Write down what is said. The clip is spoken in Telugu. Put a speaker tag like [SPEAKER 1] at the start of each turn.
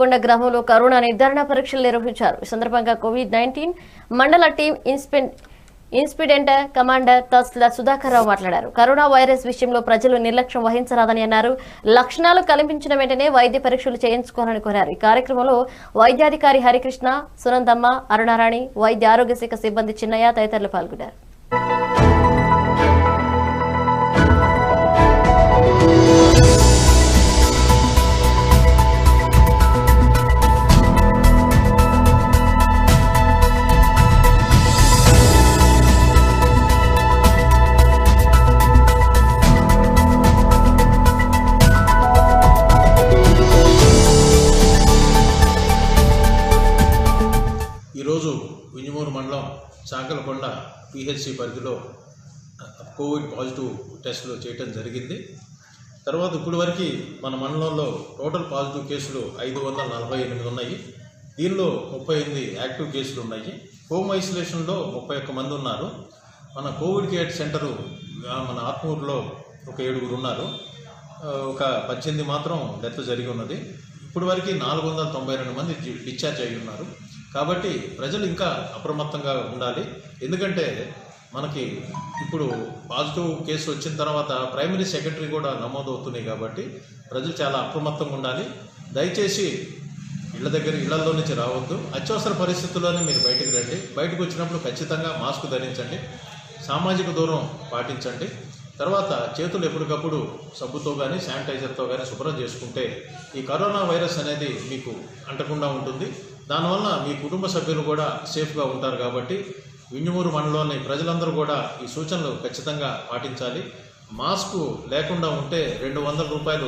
[SPEAKER 1] కొండ గ్రామంలో కరోనా నిర్ధారణ పరీక్షలు నిర్వహించారు. ఈ సందర్భంగా కోవిడ్ నైన్టీన్ మండల టీం ఇన్స్పెన్ ఇన్స్పిడెంట్ కమాండర్ తస్లా సుధాకర్ రావు మాట్లాడారు. కరోనా వైరస్ విషయంలో ప్రజలు నిర్లక్ష్యం వహించరాదని అన్నారు. లక్షణాలు కనిపించిన వెంటనే వైద్య పరీక్షలు చేయించుకోవాలని కోరారు. ఈ కార్యక్రమంలో వైద్యాధికారి హరికృష్ణ సునందమ్మ అరుణారాణి వైద్య ఆరోగ్య శాఖ సిబ్బంది చిన్నయ్య తదితరులు పాల్గొన్నారు.
[SPEAKER 2] ఈరోజు వింజమూరు మండలం చాకలకొండ పిహెచ్సి పరిధిలో కోవిడ్ పాజిటివ్ టెస్టులు చేయటం జరిగింది. తర్వాత ఇప్పుడు వరకు మన మండలంలో టోటల్ పాజిటివ్ కేసులు ఐదు వందల నలభై ఎనిమిది ఉన్నాయి. దీనిలో ముప్పై ఎనిమిది యాక్టివ్ కేసులు ఉన్నాయి. హోమ్ ఐసోలేషన్లో ముప్పై ఒక్క మంది ఉన్నారు. మన కోవిడ్ కేర్ సెంటరు మన ఆత్మూరులో ఒక ఏడుగురు ఉన్నారు. ఒక పద్దెనిమిది మాత్రం డెత్ జరిగి ఉన్నది. ఇప్పటివరకు నాలుగు వందల తొంభై రెండు మంది డిశ్చార్జ్ అయి ఉన్నారు. కాబట్టి ప్రజలు ఇంకా అప్రమత్తంగా ఉండాలి. ఎందుకంటే మనకి ఇప్పుడు పాజిటివ్ కేసు వచ్చిన తర్వాత ప్రైమరీ సెక్రటరీ కూడా నమోదవుతున్నాయి కాబట్టి ప్రజలు చాలా అప్రమత్తంగా ఉండాలి. దయచేసి ఇళ్ళ దగ్గర ఇళ్ళలో నుంచి రావద్దు. అత్యవసర పరిస్థితుల్లోనే మీరు బయటకు రండి. బయటకు వచ్చినప్పుడు ఖచ్చితంగా మాస్క్ ధరించండి. సామాజిక దూరం పాటించండి. తర్వాత చేతులు ఎప్పటికప్పుడు సబ్బుతో కానీ శానిటైజర్తో కానీ శుభ్రం చేసుకుంటే ఈ కరోనా వైరస్ అనేది మీకు అంటకుండా ఉంటుంది. దానివల్ల మీ కుటుంబ సభ్యులు కూడా సేఫ్గా ఉంటారు కాబట్టి వింజమూరు మండలంలోని ప్రజలందరూ కూడా ఈ సూచనలు ఖచ్చితంగా పాటించాలి. మాస్కు లేకుండా ఉంటే రెండు వందల రూపాయలు